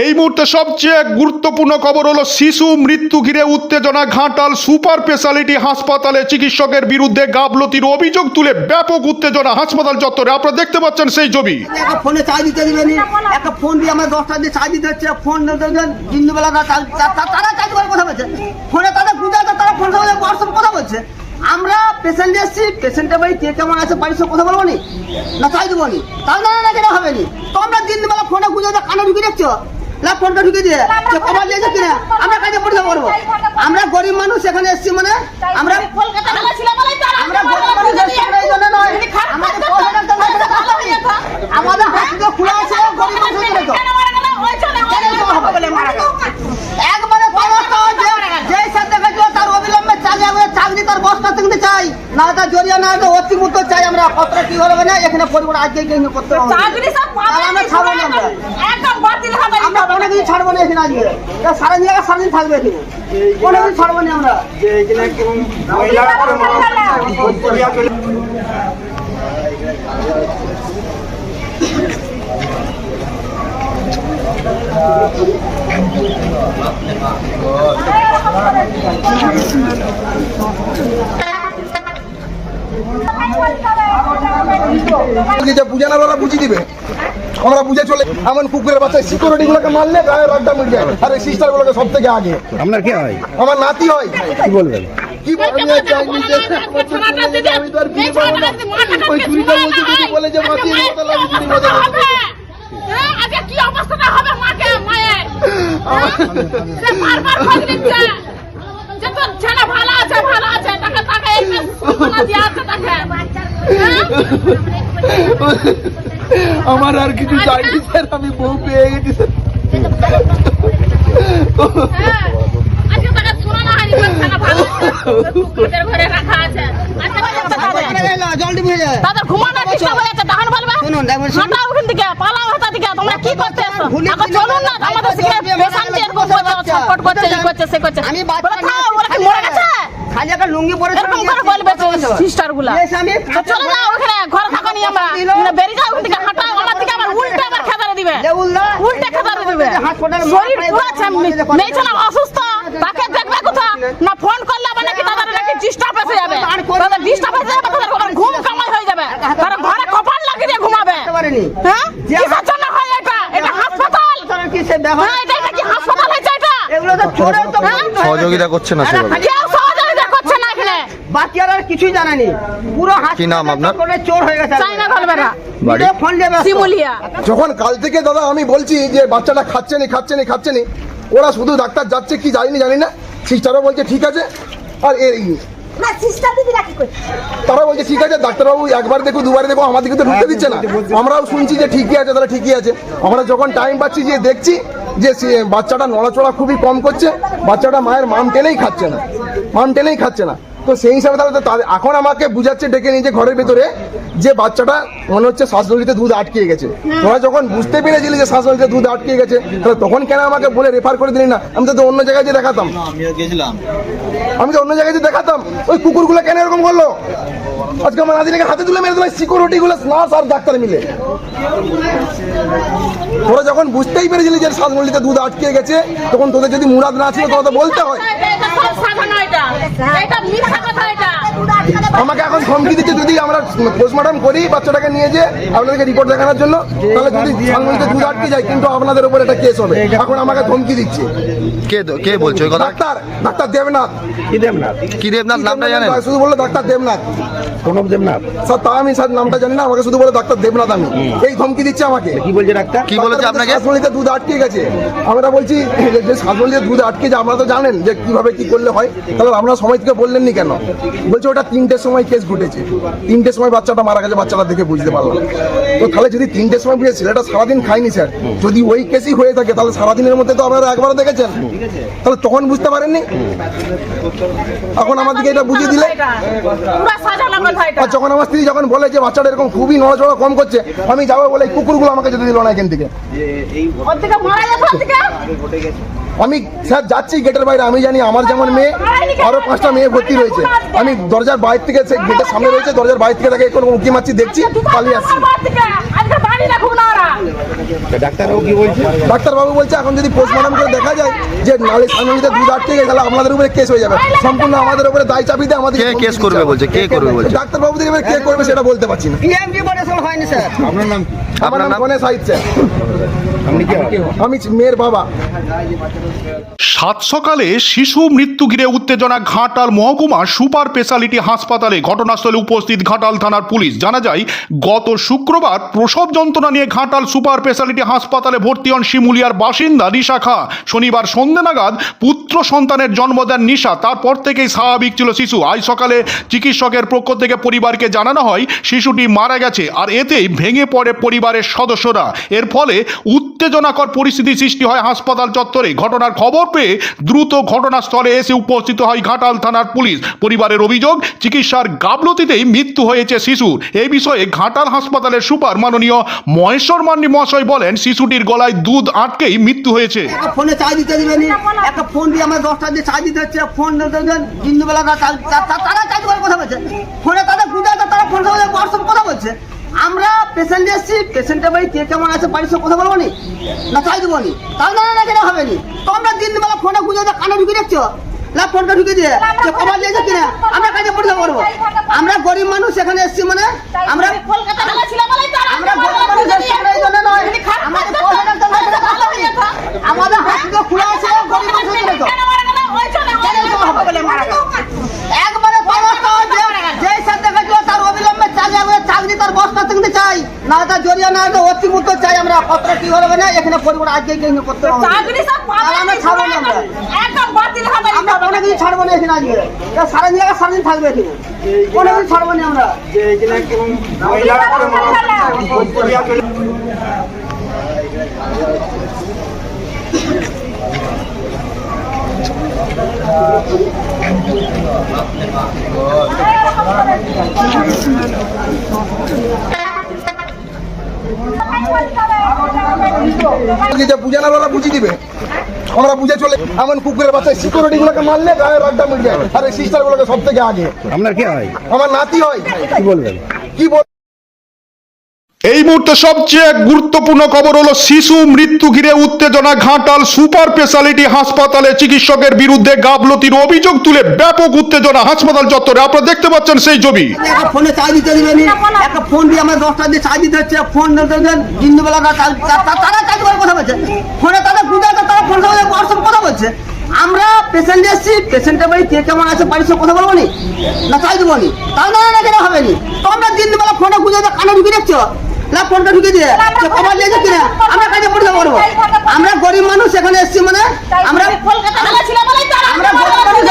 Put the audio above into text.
এই মুহূর্তে সবচেয়ে গুরুত্বপূর্ণ খবর হলো শিশু মৃত্যু ঘিরে উত্তেজনা ঘাটাল সুপার স্পেশালিটি হাসপাতালে চিকিৎসকের বিরুদ্ধে গাবলতির অভিযোগ তুলে ব্যাপক উত্তেজনা হাসপাতাল চত্বরে। আপনারা দেখতে পাচ্ছেন সেই ছবি। ফোনে দিতে একটা ফোন দিয়ে আমার দশটা দিয়ে চার্জ দিতে হচ্ছে। ফোন দিনবেলা তারা চার্জ করে কথা ফোনে তাদের বুঝে তারা ফোন হোয়াটসঅ্যাপ কথা বলছে। আমরা পেশেন্ট এসছি পেশেন্টের বাড়ি কে কেমন আছে, বাড়ির সব কথা বলব নি? চাই দেবো নি। তাহলে না না কেন হবে নি। তো আমরা দিনবেলা ফোনে গুঁজে কানে ঢুকে দেখছ না ফোনটা ঢুকে দিয়ে যে খবর দিয়েছে কিনা আমরা কাজে পরিষেবা করব আমরা গরিব মানুষ এখানে এসছি মানে আমরা আমরা গরিব মানুষ এই জন্য নয়। আমাদের নয়। আমাদের হাসপাতাল খোলা আছে গরিব জন্য তো। একবারে সমস্ত যে- যেই স্যার তার অবিলম্বে চালিয়ে আমরা চাকরি তার বস্তা থেকে চাই। না না তো অতিরিক্ত চাই। আমরা কত কি হবে না এখানে পরিবার আজকে করতে হবে চাকরি সব আমরা ছাড়বো না আমরা। একদম বাতিল হবে। ছাড়বো আজকে সারা দিন সারাদিন থাকবে এখানে। কোনো কিছু ছাড়বো না আমরা। যে বুঝে না ওরা বুঝিয়ে দিবে? আমরা বুঝে চলে এমন কুকুরের বাচ্চা সিকিউরিটি গুলোকে মারলে গায়ে রডটা মিটবে আর এই সিস্টার গুলোকে সব থেকে আগে আপনার কে হয় আমার নাতি হয় কি বলবেন কি বলব? আমি আর চাইনি যে আমি তো আর বিয়ে পাবো না। ওই চুরিটা বলছে যদি বলে যে। হ্যাঁ, আজকে কি অবস্থাটা হবে মাকে মায়ের? সে বারবার খোঁজ নিচ্ছে যে তোর ছেলে ভালো আছে ভালো আছে তাকে তাকে এই দিয়ে আছে তাকে? আমার আর কিছু চাইনি স্যার আমি বউ পেয়ে গেছি স্যার। না আমি খালি একটা লুঙ্গি পরে সিস্টারগুলা। চলে যাও ওখানে ঘরে নি আমরা না, বেরিয়ে যাও ওখান থেকে হাঁটাও আমার দিকে আবার উল্টে আবার খেদারে দিবে। দেউলদা, খেদারে দিবে। শরীর পুরো আছে মাথায় না অসুস্থ তাকে দেখবে কোথা না ফোন করলে আবার নাকি তাদের নাকি ডিস্টার্ব এসে যাবে? তাদের ডিস্টার্ব এসে যাবে তাদের ঘুম কামাই হয়ে যাবে। তারা ঘরে কপাল লাগিয়ে দিয়ে ঘুমাবে। হ্যাঁ? কিসের জন্য হয় এটা? এটা হাসপাতাল। হ্যাঁ এটা এটা কি হাসপাতাল হয়েছে এটা? এগুলো তো চোরের তো হ্যাঁ? সহযোগিতা করছে না সেভাবে কেউ সহযোগিতা করছে না বাচ্চারা আর কিছুই জানেনি পুরো কি নাম আপনার? চোর হয়ে গেছে। চাইনা গলবেরা ফোন শিমুলিয়া। যখন কাল থেকে দাদা আমি বলছি যে বাচ্চাটা খাচ্ছে নি খাচ্ছে নি খাচ্ছে নি ওরা শুধু ডাক্তার যাচ্ছে কি যায়নি জানি না। সিস্টারও বলছে ঠিক আছে। আর এই না সিস্টার দিদিরা কি করছে? তারা বলছে ঠিক আছে ডাক্তারবাবু একবার দেখো দুবার দেখো আমাদেরকে তো ঢুকতে দিচ্ছে না। আমরাও শুনছি যে ঠিকই আছে তাহলে ঠিকই আছে। আমরা যখন টাইম পাচ্ছি যে দেখছি যে সে বাচ্চাটা নড়াচড়া খুবই কম করছে বাচ্চাটা মায়ের মাম টেনেই খাচ্ছে না মাম টেনেই খাচ্ছে না। তো সেই হিসাবে তাহলে তো তাদের- এখন আমাকে বুঝাচ্ছে ডেকে নিয়ে যে ঘরের ভেতরে যে বাচ্চাটা মনে হচ্ছে শ্বাসনলিতে দুধ আটকে গেছে। তোরা যখন বুঝতে পেরেছিলি যে শ্বাসনলিতে দুধ আটকে গেছে তাহলে তখন কেন আমাকে বলে রেফার করে দিলি না? আমি তো অন্য জায়গায় যে দেখাতাম। আমি তো অন্য জায়গায় যে দেখাতাম। ওই কুকুরগুলো কেন এরকম করল? আজকে আমার নাদিনাকে হাতে তুলে মেরে দিল সিকিউরিটি গুলো নার্স আর ডাক্তার মিলে। তোরা যখন বুঝতেই পেরেছিলি যে শ্বাসমূলিতে দুধ আটকে গেছে তখন তোদের যদি মুরাদ না ছিল তোরা তো বলতে হয়। এটা মিথ্যা কথা এটা। আমাকে এখন ধমকি দিচ্ছে যদি আমরা পোস্টমর্টম করি বাচ্চাটাকে নিয়ে যে আপনাদেরকে রিপোর্ট দেখানোর জন্য তাহলে যদি শ্বাসমূলিতে দুধ আটকে যায় কিন্তু আপনাদের উপর এটা কেস হবে। এখন আমাকে ধমকি দিচ্ছে। কে কে বলছে কথা? Doctor doctor Debnath. কি দেবনাথ? কি দেবনাথ? নামটা জানেন? শুধু বলল ডাক্তার দেবনাথ। প্রণব দেবনাথ? স্যার তা আমি স্যার নামটা জানি না আমাকে শুধু বলে ডাক্তার দেবনাথ আমি। এই ধমকি দিচ্ছে আমাকে। কি বলছে ডাক্তার? কি বলেছে আপনাকে? শ্বাসমলিতে দুধ আটকে গেছে। আমরা বলছি যে- যে শ্বাসমলিতে দুধ আটকে যায় আপনারা তো জানেন যে কীভাবে কি করলে হয়। তাহলে আপনারা সময় থেকে বললেননি কেন? বলছে ওটা তিনটের সময় কেস ঘটেছে। তিনটের সময় বাচ্চাটা মারা গেছে বাচ্চাটা দেখে বুঝতে পারলাম। তো তাহলে যদি তিনটের সময় বুঝে ছেলেটা সারাদিন খায়নি স্যার যদি ওই কেসই হয়ে থাকে তাহলে সারাদিনের মধ্যে তো আপনারা একবার দেখেছেন। তাহলে তখন বুঝতে পারেননি? এখন আমাদেরকে এটা বুঝিয়ে দিলে? আর যখন আমার স্ত্রী যখন বলে যে বাচ্চাটা এরকম খুবই নড়াচড়া কম করছে আমি যাব বলে কুকুরগুলো আমাকে যেতে দিল না এখান থেকে। আমি স্যার যাচ্ছি গেটের বাইরে আমি জানি আমার যেমন মেয়ে আরও পাঁচটা মেয়ে ভর্তি রয়েছে। আমি দরজার বাইরে থেকে সে গেটের সামনে রয়েছে দরজার বাইরে থেকে তাকে এখন উঁকি মারছি দেখছি পালিয়ে আসছি। ডাক্তারবাবু কি বলছে? ডাক্তারবাবু বলছে এখন যদি পোস্টমর্টম করে দেখা যায় যে নালে সামনে দুধ আটকে গেছে তাহলে আপনাদের উপরে কেস হয়ে যাবে। সম্পূর্ণ আমাদের উপরে দায় চাপি দিয়ে আমাদের কে কেস করবে বলছে? কে করবে বলছে? কে করবে সেটা বলতে পারছি না। পিএমজি বলে হয়নি স্যার। আপনার নাম আমার নাম নাম? গণেশ সাহিত্য আমি মেয়ের বাবা। সাত সকালে শিশু মৃত্যু ঘিরে উত্তেজনা, ঘাটাল মহকুমা সুপার স্পেশালিটি হাসপাতালে ঘটনাস্থলে উপস্থিত ঘাটাল থানার পুলিশ। জানা যায়, গত শুক্রবার প্রসব যন্ত্রণা নিয়ে ঘাটাল সুপার স্পেশালিটি হাসপাতালে ভর্তি হন শিমুলিয়ার বাসিন্দা নিশা খা। শনিবার সন্ধ্যে নাগাদ পুত্র সন্তানের জন্ম দেন নিশা। তারপর থেকেই স্বাভাবিক ছিল শিশু। আজ সকালে চিকিৎসকের পক্ষ থেকে পরিবারকে জানানো হয়, শিশুটি মারা গেছে আর এতেই ভেঙে পড়ে পরিবারের সদস্যরা। এর ফলে উত্তেজনাকর পরিস্থিতি সৃষ্টি হয় হাসপাতাল চত্বরে। ঘটনার খবর পেয়ে দ্রুত ঘটনাস্থলে এসে উপস্থিত হয় ঘাটাল থানার পুলিশ। পরিবারের অভিযোগ, চিকিৎসার গাফলতিতেই মৃত্যু হয়েছে শিশুর এই বিষয়ে ঘাটাল হাসপাতালের সুপার মাননীয় মহেশ্বর মান্ডি মহাশয় বলেন, শিশুটির গলায় দুধ আটকেই মৃত্যু হয়েছে। ফোনে চার্জ দিতে দিবেনি একটা ফোন দিয়ে আমার দশটা দিয়ে চার্জ দিতে হচ্ছে। ফোন তারা চার্জ করে কথা বলছে। ফোনে তাদের তারা ফোন কথা বলছে। আমরা পেশেন্ট এসেছি। পেশেন্টের বাড়ি কে কেমন আছে, বাড়ির কথা বলব নি? চাই তাহলে না কেন হবে নি। তো আমরা দিনবেলা ফোনে গুজে কানে ঢুকে দেখছ। না ফোনটা ঢুকে দিয়ে। যে কবার দিয়েছে কিনা আমরা কাজে পরিষেবা করব আমরা গরিব মানুষ এখানে এসেছি মানে আমরা আমরা গরিব মানুষ এসেছি এই জন্য নয়। আমাদের নয়। আমাদের খোলা আছে গরিব হবে? একবারে যেই দেখেছিল তার অবিলম্বে চাকরি আমরা চাকরি তার বস্তা থেকে চাই। না তার জরিয়া না তো অতিমুক্ত চাই। আমরা পত্র কি হবে না এখানে পরিবার আজকে করতে হবে। আমরা না আমরা। আমরা কিছু ছাড়বো না এখানে আজকে। এটা সারা জায়গায় সারাদিন থাকবে এখানে। কোনো কিছু ছাড়বো না আমরা। যে বুঝে না বলা বুঝিয়ে দিবে। আমরা বুঝে চলে এমন কুকুরের বাচ্চা সিকিউরিটি গুলোকে মারলে গায়ে রাগটা মিট যায় আর এই সিস্টার গুলোকে সব থেকে আগে। আপনার কি হয়? আমার নাতি হয়। কি বলবেন? কি বল এই মুহূর্তে সবচেয়ে গুরুত্বপূর্ণ খবর হলো শিশু মৃত্যু ঘিরে উত্তেজনা ঘাটাল সুপার স্পেশালিটি হাসপাতালে চিকিৎসকের বিরুদ্ধে গাবলতির অভিযোগ তুলে ব্যাপক উত্তেজনা হাসপাতাল চত্বরে। আপনারা দেখতে পাচ্ছেন সেই ছবি। ফোনে চার্জ দিতে দিবেনি একটা ফোন দিয়ে আমার দশটা দিয়ে চার্জ দিতে হচ্ছে। ফোন দিনবেলা তারা চার্জ করে কথা বলছে। ফোনে তাদের গুজে তারা ফোন কথা বলছে। আমরা পেশেন্ট এসেছি পেশেন্টের বাড়ি কে কেমন আছে বাড়ির সঙ্গে কথা বলব নি? না চাই দেবো নি। তাহলে হবে নি? তো আমরা দিনবেলা ফোনে গুজে কানে ঢুকে দেখছ না ফোনটা ঢুকে দিয়ে খবর নিয়ে যাচ্ছি আমরা কাজে পরীক্ষা করব? আমরা গরিব মানুষ এখানে এসছি মানে আমরা আমরা গরিব মানুষ